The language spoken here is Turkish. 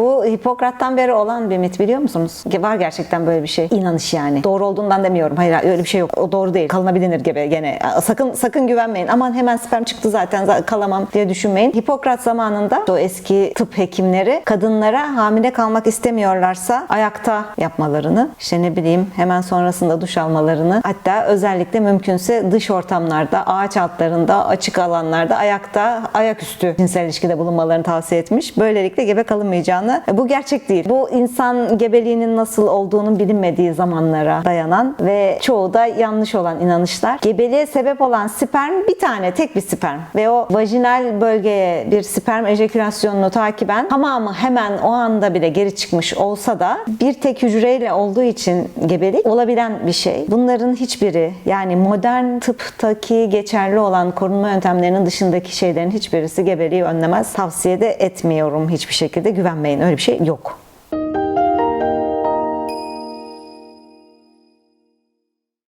Bu Hipokrat'tan beri olan bir mit biliyor musunuz? Var gerçekten böyle bir şey. İnanış yani. Doğru olduğundan demiyorum. Hayır öyle bir şey yok. O doğru değil. Kalınabilir gebe gene. Sakın sakın güvenmeyin. Aman hemen sperm çıktı zaten za- kalamam diye düşünmeyin. Hipokrat zamanında o eski tıp hekimleri kadınlara hamile kalmak istemiyorlarsa ayakta yapmalarını, işte ne bileyim hemen sonrasında duş almalarını, hatta özellikle mümkünse dış ortamlarda, ağaç altlarında, açık alanlarda ayakta, ayaküstü cinsel ilişkide bulunmalarını tavsiye etmiş. Böylelikle gebe kalınmayacağını. Bu gerçek değil. Bu insan gebeliğinin nasıl olduğunun bilinmediği zamanlara dayanan ve çoğu da yanlış olan inanışlar. Gebeliğe sebep olan sperm bir tane, tek bir sperm ve o vajinal bölgeye bir sperm ejekülasyonunu takiben tamamı hemen o anda bile geri çıkmış olsa da bir tek hücreyle olduğu için gebelik olabilen bir şey. Bunların hiçbiri yani modern tıptaki geçerli olan korunma yöntemlerinin dışındaki şeylerin hiçbirisi gebeliği önlemez. Tavsiye de etmiyorum hiçbir şekilde. Güvenmeyin öyle bir şey yok.